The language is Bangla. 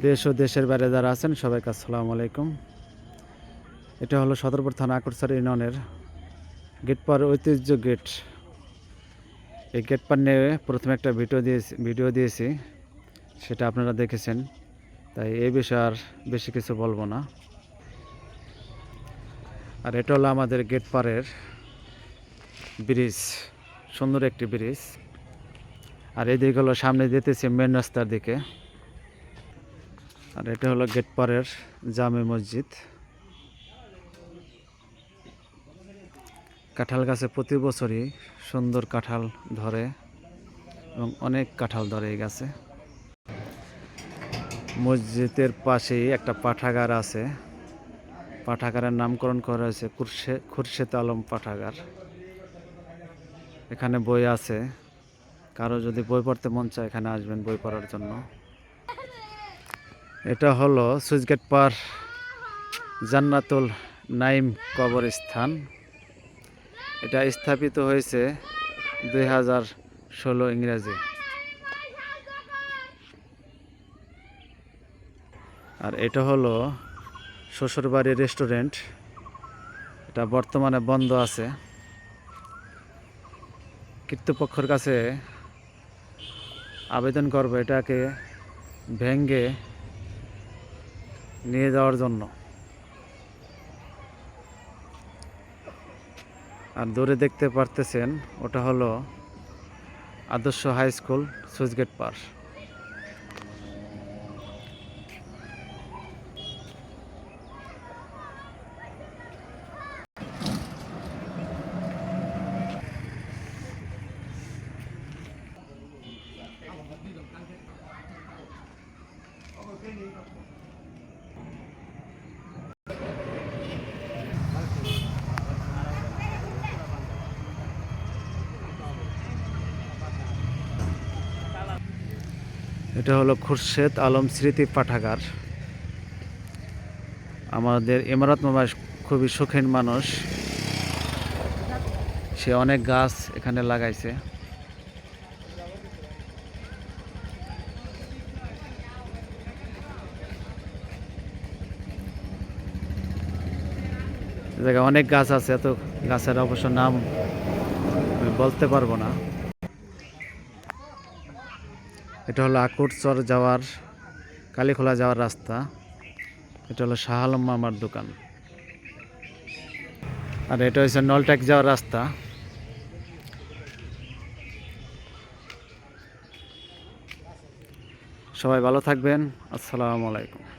দেশ ও দেশের বাইরে যারা আছেন, সবাইকে আসসালামু আলাইকুম। এটা হলো সদরপুর থানা আকরসার ইউনিয়নের গেট পার ঐতিহ্য গেট। এই গেট পার নিয়ে প্রথমে একটা ভিডিও দিয়েছি ভিডিও দিয়েছি, সেটা আপনারা দেখেছেন। তাই এই বিষয়ে আর বেশি কিছু বলব না। আর এটা হলো আমাদের গেট পারের ব্রিজ, সুন্দর একটি ব্রিজ। আর এদিকে হলো সামনে যেতেছে মেন রাস্তার দিকে। আর এটা হলো গেট পারের জামে মসজিদ। কাঁঠাল গাছে প্রতি বছরই সুন্দর কাঁঠাল ধরে এবং অনেক কাঁঠাল ধরে এই গাছে। মসজিদের পাশেই একটা পাঠাগার আছে। পাঠাগারের নামকরণ করা হয়েছে খুরশে খুরশেদ আলম পাঠাগার। এখানে বই আছে। কারও যদি বই পড়তে মন চায় এখানে আসবেন বই পড়ার জন্য। এটা হলো সুইচগেট পার জান্নাতুল নাইম কবরস্থান। এটা স্থাপিত হয়েছে দুই হাজার ষোলো ইংরেজি। আর এটা হলো শ্বশুরবাড়ির রেস্টুরেন্ট। এটা বর্তমানে বন্ধ আছে। কর্তৃপক্ষের কাছে আবেদন করব এটাকে ভেঙ্গে নিয়ে যাওয়ার জন্য। আর দূরে দেখতে পারতেছেন ওটা হলো আদর্শ হাই স্কুল সুইচগেট পার। এটা হলো খুরশেদ আলম স্মৃতি পাঠাগার। আমাদের ইমারত মামা খুবই শৌখিন মানুষ। সে অনেক গাছ এখানে লাগাইছে। জায়গায় অনেক গাছ আছে, এত গাছের অবশ্য নাম বলতে পারব না। এটা হলো আকুটচর যাওয়ার, কালীখোলা যাওয়ার রাস্তা। এটা হলো শাহ আলম মামার দোকান। আর এটা হচ্ছে নলট্যাক যাওয়ার রাস্তা। সবাই ভালো থাকবেন। আসসালামু আলাইকুম।